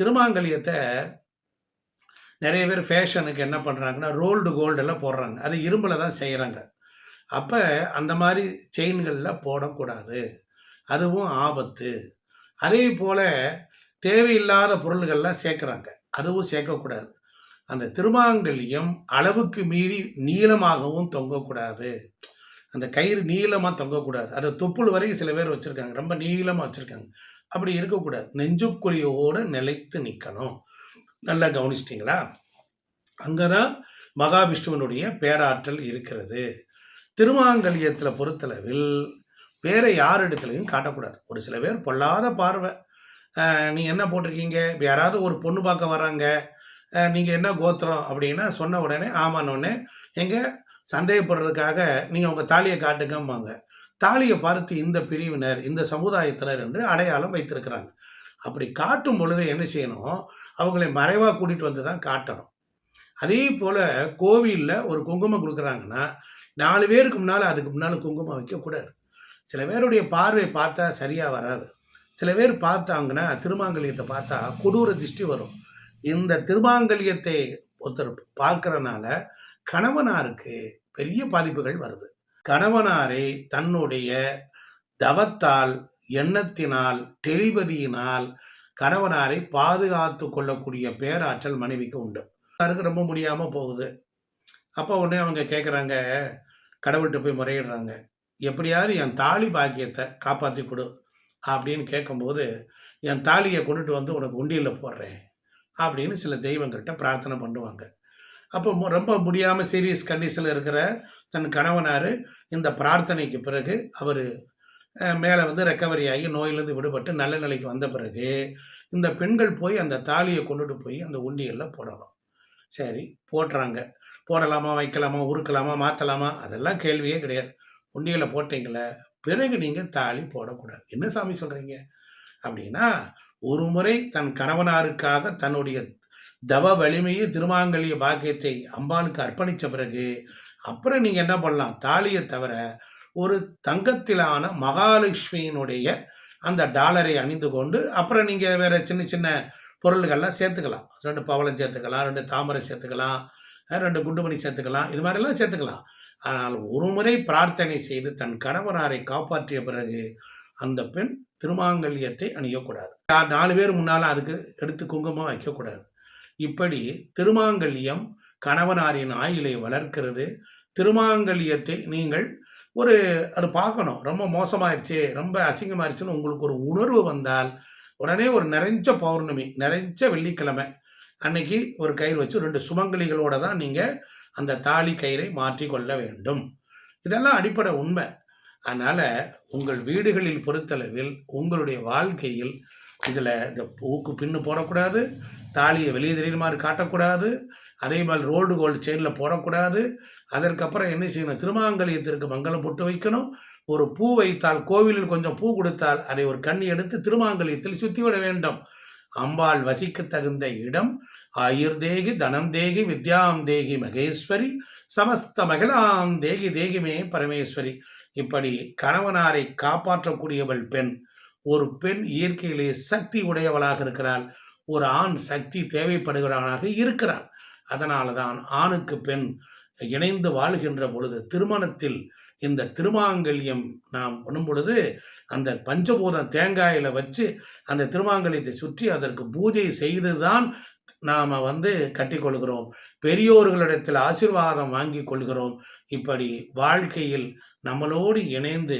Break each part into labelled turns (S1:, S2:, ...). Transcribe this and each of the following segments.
S1: திருமாங்கல்யத்தை நிறைய பேர் ஃபேஷனுக்கு என்ன பண்ணுறாங்கன்னா ரோல்டு கோல்டெல்லாம் போடுறாங்க. அது இரும்பில் தான் செய்கிறாங்க அப்போ அந்த மாதிரி செயின்களில் போடக்கூடாது. அதுவும் ஆபத்து. அதே போல் தேவையில்லாத பொருள்கள்லாம் சேர்க்குறாங்க. அதுவும் சேர்க்கக்கூடாது. அந்த திருமாங்கல்யம் அளவுக்கு மீறி நீளமாகவும் தொங்கக்கூடாது. அந்த கயிறு நீளமாக தொங்கக்கூடாது. அதை தொப்புள் வரைக்கும் சில பேர் வச்சுருக்காங்க. ரொம்ப நீளமாக வச்சுருக்காங்க. அப்படி இருக்கக்கூடாது. நெஞ்சுக்குழியோடு நிலைத்து நிற்கணும். நல்லா கவனிச்சிட்டிங்களா? அங்கே தான் மகாவிஷ்ணுவனுடைய பேராற்றல் இருக்கிறது. திருமாங்கல்யத்தில் பொறுத்தளவில் பேரை யார் இடத்துலையும் காட்டக்கூடாது. ஒரு சில பேர் பொல்லாத பார்வை. நீங்கள் நீ என்ன போட்டிருக்கீங்க? இப்போ யாராவது ஒரு பொண்ணு பார்க்க வராங்க நீங்கள் என்ன கோத்திரம் அப்படின்னா சொன்ன உடனே ஆமான்னொடனே எங்கே சந்தேகப்படுறதுக்காக நீங்கள் உங்கள் தாலியை காட்டுங்கம்பாங்க. தாலியை பார்த்து இந்த பிரிவினர் இந்த சமுதாயத்தினர் என்று அடையாளம் வைத்திருக்கிறாங்க. அப்படி காட்டும் பொழுது என்ன செய்யணும்? அவங்களை மறைவாக கூட்டிகிட்டு வந்து தான் காட்டணும். அதே போல் கோவிலில் ஒரு குங்குமம் கொடுக்குறாங்கன்னா நாலு பேருக்கு முன்னால் அதுக்கு முன்னால் குங்குமம் வைக்கக்கூடாது. சில பேருடைய பார்வை பார்த்தா சரியாக வராது. சில பேர் பார்த்தாங்கன்னா திருமாங்கல்யத்தை பார்த்தா கொடூர திருஷ்டி வரும். இந்த திருமாங்கல்யத்தை ஒருத்தர் பார்க்குறனால கணவனாருக்கு பெரிய பாதிப்புகள் வருது. கணவனாரை தன்னுடைய தவத்தால் எண்ணத்தினால் டெலிபதியினால் கணவனாரை பாதுகாத்து கொள்ளக்கூடிய பேராற்றல் மனைவிக்கு உண்டு. யாருக்கு ரொம்ப முடியாமல் போகுது. அப்போ உடனே அவங்க கேட்குறாங்க கடவுள்கிட்ட போய் முறையிடுறாங்க. எப்படியாவது என் தாலி பாக்கியத்தை காப்பாற்றி கொடு. அப்படின்னு கேட்கும்போது என் தாலியை கொண்டுட்டு வந்து உனக்கு உண்டியில் போடுறேன். அப்படின்னு சில தெய்வங்கள்கிட்ட பிரார்த்தனை பண்ணுவாங்க. அப்போ ரொம்ப முடியாமல் சீரியஸ் கண்டிஷனில் இருக்கிற தன் கணவனார் இந்த பிரார்த்தனைக்கு பிறகு அவர் மேலே வந்து ரெக்கவரி ஆகி நோயிலேருந்து விடுபட்டு நல்ல நிலைக்கு வந்த பிறகு இந்த பெண்கள் போய் அந்த தாலியை கொண்டுட்டு போய் அந்த உண்டியலில் போடணும். சரி போடுறாங்க. போடலாமா வைக்கலாமா உருக்கலாமா மாற்றலாமா அதெல்லாம் கேள்வியே கிடையாது. உண்டியலில் போட்டீங்களே பிறகு நீங்கள் தாலி போடக்கூடாது. என்ன சாமி சொல்கிறீங்க அப்படின்னா ஒரு முறை தன் கணவனாருக்காக தன்னுடைய தவ வலிமையை திருமாங்கல்ய பாக்கியத்தை அம்பாளுக்கு அர்ப்பணித்த பிறகு அப்புறம் நீங்கள் என்ன பண்ணலாம்? தாலியை தவிர ஒரு தங்கத்திலான மகாலட்சுமியினுடைய அந்த டாலரை அணிந்து கொண்டு அப்புறம் நீங்கள் வேறு சின்ன சின்ன பொருள்கள்லாம் சேர்த்துக்கலாம். ரெண்டு பவளம் சேர்த்துக்கலாம் ரெண்டு தாமரை சேர்த்துக்கலாம் ரெண்டு குண்டுமணி சேர்த்துக்கலாம் இது மாதிரிலாம் சேர்த்துக்கலாம். ஆனால் ஒரு முறை பிரார்த்தனை செய்து தன் கணவனாரை காப்பாற்றிய பிறகு அந்த பெண் திருமாங்கல்யத்தை அணியக்கூடாது. நாலு பேர் முன்னால் அதுக்கு எடுத்து குங்குமம் வைக்கக்கூடாது. இப்படி திருமாங்கல்யம் கணவனாரின் ஆயுளை வளர்க்கிறது. திருமாங்கல்யத்தை நீங்கள் ஒரு அது பார்க்கணும். ரொம்ப மோசமாயிருச்சு ரொம்ப அசிங்கமாயிருச்சுன்னு உங்களுக்கு ஒரு உணர்வு வந்தால் உடனே ஒரு நிறைஞ்ச பௌர்ணமி நிறைஞ்ச வெள்ளிக்கிழமை அன்னைக்கு ஒரு கயிறு வச்சு ரெண்டு சுமங்கலிகளோட தான் நீங்கள் அந்த தாலி கயிறை மாற்றிக்கொள்ள வேண்டும். இதெல்லாம் அடிப்படை உண்மை. அதனால் உங்கள் வீடுகளில் பொறுத்தளவில் உங்களுடைய வாழ்க்கையில் இதில் இந்த பூக்கு பின்னு போடக்கூடாது தாலியை வெளியே தெரியுற மாதிரி காட்டக்கூடாது அதே மாதிரி ரோல்டு கோல்டு செயினில் போடக்கூடாது. அதற்கப்புறம் என்ன செய்யணும்? திருமாங்கலியத்திற்கு மங்களம் பொட்டு வைக்கணும். ஒரு பூ வைத்தால் கோவிலில் கொஞ்சம் பூ கொடுத்தால் அதை ஒரு கண்ணி எடுத்து திருமாங்கல்யத்தில் சுற்றிவிட வேண்டும். அம்பாள் வசிக்க தகுந்த இடம் ஆயுர்தேகி தனம் தேகி வித்யாம் தேகி மகேஸ்வரி சமஸ்த மகிழாம் தேகி தேகிமே பரமேஸ்வரி. இப்படி கணவனாரை காப்பாற்றக்கூடியவள் பெண் ஒரு பெண் இயற்கையிலே சக்தி உடையவளாக இருக்கிறாள். ஒரு ஆண் சக்தி தேவைப்படுகிறவனாக இருக்கிறான் அதனால தான் ஆணுக்கு பெண் இணைந்து வாழ்கின்ற பொழுது திருமணத்தில் இந்த திருமாங்கல்யம் நாம் பண்ணும் பொழுது அந்த பஞ்சபூதம் தேங்காயில் வச்சு அந்த திருமாங்கல்யத்தை சுற்றி அதற்கு பூஜை செய்து தான் நாம் வந்து கட்டிக்கொள்கிறோம் பெரியோர்களிடத்தில் ஆசீர்வாதம் வாங்கி கொள்கிறோம். இப்படி வாழ்க்கையில் நம்மளோடு இணைந்து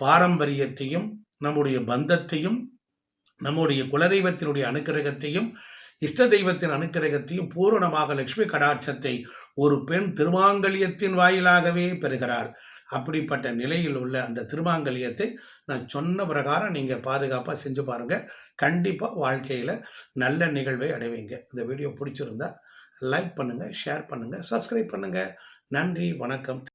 S1: பாரம்பரியத்தையும் நம்முடைய பந்தத்தையும் நம்முடைய குலதெய்வத்தினுடைய அனுக்கிரகத்தையும் இஷ்ட தெய்வத்தின் அனுக்கிரகத்தையும் பூரணமாக லட்சுமி கடாட்சத்தை ஒரு பெண் திருமாங்கல்யத்தின் வாயிலாகவே பெறுகிறாள். அப்படிப்பட்ட நிலையில் உள்ள அந்த திருமாங்கல்யத்தை நான் சொன்ன பிரகாரம் நீங்கள் பாதுகாப்பாக செஞ்சு பாருங்கள் கண்டிப்பாக வாழ்க்கையில் நல்ல நிகழ்வை அடைவீங்க. இந்த வீடியோ பிடிச்சிருந்தா லைக் பண்ணுங்கள் ஷேர் பண்ணுங்கள் சப்ஸ்கிரைப் பண்ணுங்கள் நன்றி வணக்கம்.